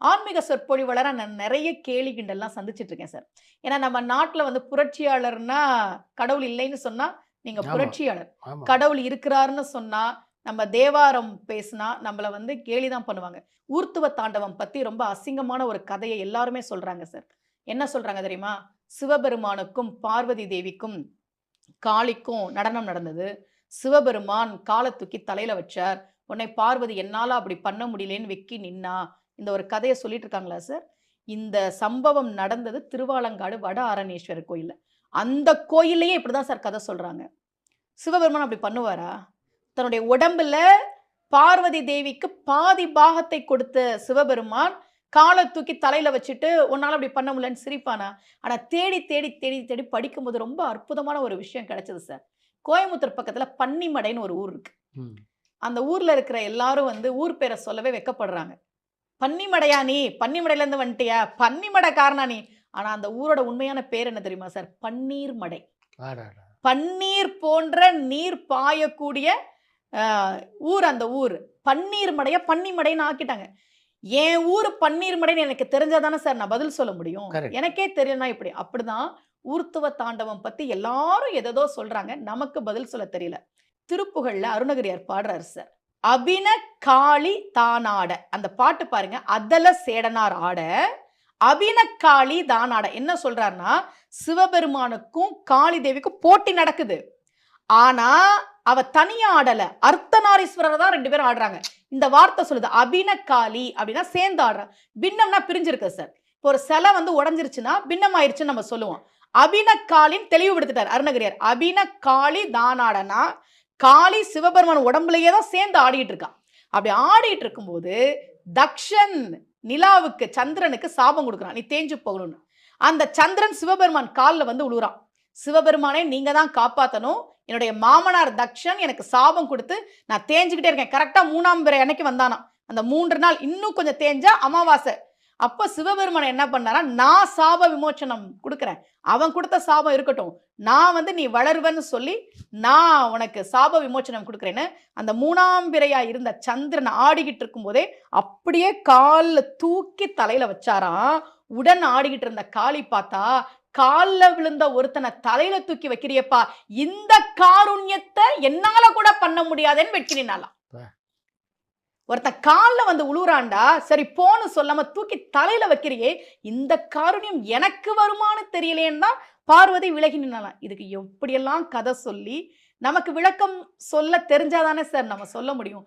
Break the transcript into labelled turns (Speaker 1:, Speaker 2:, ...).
Speaker 1: ஆன்மீக சொற்பொழிவாளரா நான் நிறைய கேலி கிண்டல்லாம் சந்திச்சுட்டு இருக்கேன் சார். ஏன்னா நம்ம நாட்டுல வந்து புரட்சியாளர்னா கடவுள் இல்லைன்னு சொன்னா நீங்க
Speaker 2: ஆமா.
Speaker 1: புரட்சியாளர். கடவுள் இருக்கிறாருன்னு சொன்னா நம்ம தேவாரம் பேசினா நம்மள வந்து கேலி தான் பண்ணுவாங்க. ஊர்த்துவ தாண்டவம் பத்தி ரொம்ப அசிங்கமான ஒரு கதையை எல்லாருமே சொல்றாங்க சார். என்ன சொல்றாங்க தெரியுமா? சிவபெருமானுக்கும் பார்வதி தேவிக்கும் காளிக்கும் நடனம் நடந்தது. சிவபெருமான் காலை தூக்கி தலையில வச்சார். உன்னை பார்வதி என்னால அப்படி பண்ண முடியலன்னு வெக்கி நின்னா இந்த ஒரு கதையை சொல்லிட்டு இருக்காங்களா சார்? இந்த சம்பவம் நடந்தது திருவாலங்காடு வட ஆரணேஸ்வரர் கோயில்ல. அந்த கோயில்லையே இப்படிதான் சார் கதை சொல்றாங்க. சிவபெருமான் அப்படி பண்ணுவாரா? தன்னுடைய உடம்புல பார்வதி தேவிக்கு பாதி பாகத்தை கொடுத்த சிவபெருமான் காலை தூக்கி தலையில வச்சுட்டு உன்னால அப்படி பண்ண முடியலன்னு சிரிப்பானா? ஆனா தேடி தேடி தேடி தேடி படிக்கும்போது ரொம்ப அற்புதமான ஒரு விஷயம் கிடைச்சது சார். கோயம்புத்தூர் பக்கத்துல பன்னிமடைன்னு ஒரு ஊர் இருக்கு. அந்த ஊர்ல இருக்கிற எல்லாரும் வந்து ஊர் பேரை சொல்லவே வெக்கப்படுறாங்க. பன்னிமடையா நீ? பன்னிமடையில இருந்து வந்துட்டியா? பன்னிமடை காரணா நீ? ஆனா அந்த ஊரோட உண்மையான பேர் என்ன தெரியுமா சார்? பன்னீர் மடை. பன்னீர் போன்ற நீர் பாயக்கூடிய ஊர் அந்த ஊர். பன்னீர் மடையை பன்னிமடைன்னு ஆக்கிட்டாங்க. என் ஊர் பன்னீர் மடைன்னு எனக்கு தெரிஞ்சாதானே சார் நான் பதில் சொல்ல முடியும். எனக்கே தெரியும்னா இப்படி அப்படிதான் ஊர்த்துவ தாண்டவம் பத்தி எல்லாரும் எதோ சொல்றாங்க. நமக்கு பதில் சொல்ல தெரியல. திருப்புகழ்ல அருணகிரியார் பாடுறாரு சார். அபின காளி தானாட. அந்த பாட்டு பாருங்க. அதல சேடனார் ஆட அபின காளி தானாட. என்ன சொல்றாருன்னா சிவபெருமானுக்கும் காளி தேவிக்கும் போட்டி நடக்குது. ஆனா அவ தனியா ஆடல. அர்த்தநாரீஸ்வரர் தான் ரெண்டு பேரும் ஆடுறாங்க. இந்த வார்த்தை சொல்லுது அபின காளி அப்படின்னா சேர்ந்து ஆடுற. பின்னம்னா பிரிஞ்சிருக்கு சார். இப்போ ஒரு சிலை வந்து உடஞ்சிருச்சுன்னா பின்னமாயிருச்சுன்னு நம்ம சொல்லுவோம். அபின காளின்னு தெளிவுபடுத்திட்டார் அருணகிரியார். அபின காளி தானாடனா காளி சிவபெருமான் உடம்புலயே தான் சேர்ந்து ஆடிட்டு இருக்கான் அப்படி ஆடிட்டு இருக்கும்போது தக்ஷன் நிலாவுக்கு சந்திரனுக்கு சாபம் கொடுக்குறான். நீ தேஞ்சு போகணும்னு. அந்த சந்திரன் சிவபெருமான் காலில் வந்து உழுறான் சிவபெருமானே நீங்க தான் காப்பாற்றணும் என்னுடைய மாமனார் தக்ஷன் எனக்கு சாபம் கொடுத்து நான் தேஞ்சுக்கிட்டே இருக்கேன். கரெக்டாக மூணாம் பிற அன்னைக்கு வந்தானாம். அந்த மூன்று நாள் இன்னும் கொஞ்சம் தேஞ்சா அமாவாசை. அப்போ சிவபெருமான் என்ன பண்ணாரா? நான் சாப விமோச்சனம் கொடுக்குறேன். அவன் கொடுத்த சாபம் இருக்கட்டும். நான் வந்து நீ வளருவன்னு சொல்லி நான் உனக்கு சாப விமோச்சனம் கொடுக்குறேன்னு அந்த மூணாம் பிறையா இருந்த சந்திரன் ஆடிக்கிட்டு இருக்கும்போதே அப்படியே காலில் தூக்கி தலையில வச்சாராம் உடன் ஆடிக்கிட்டு இருந்த காளி பார்த்தா காலில் விழுந்த ஒருத்தனை தலையில தூக்கி வைக்கிறியப்பா. இந்த காருண்யத்தை என்னால கூட பண்ண முடியாதுன்னு வெட்கினாலாம்
Speaker 2: ஒருத்த
Speaker 1: ஒருத்தன் கால்ல வந்து உழுவுறாண்டா சரி போன்னு சொல்லாம தூக்கி தலையில வைக்கிறியே இந்த காரணியம் எனக்கு வருமானு தெரியலேன்னு தான் பார்வதி விலகி நின்னாலாம் இதுக்கு எப்படியெல்லாம் கதை சொல்லி நமக்கு விளக்கம் சொல்ல தெரிஞ்சாதானே சார் நம்ம சொல்ல முடியும்.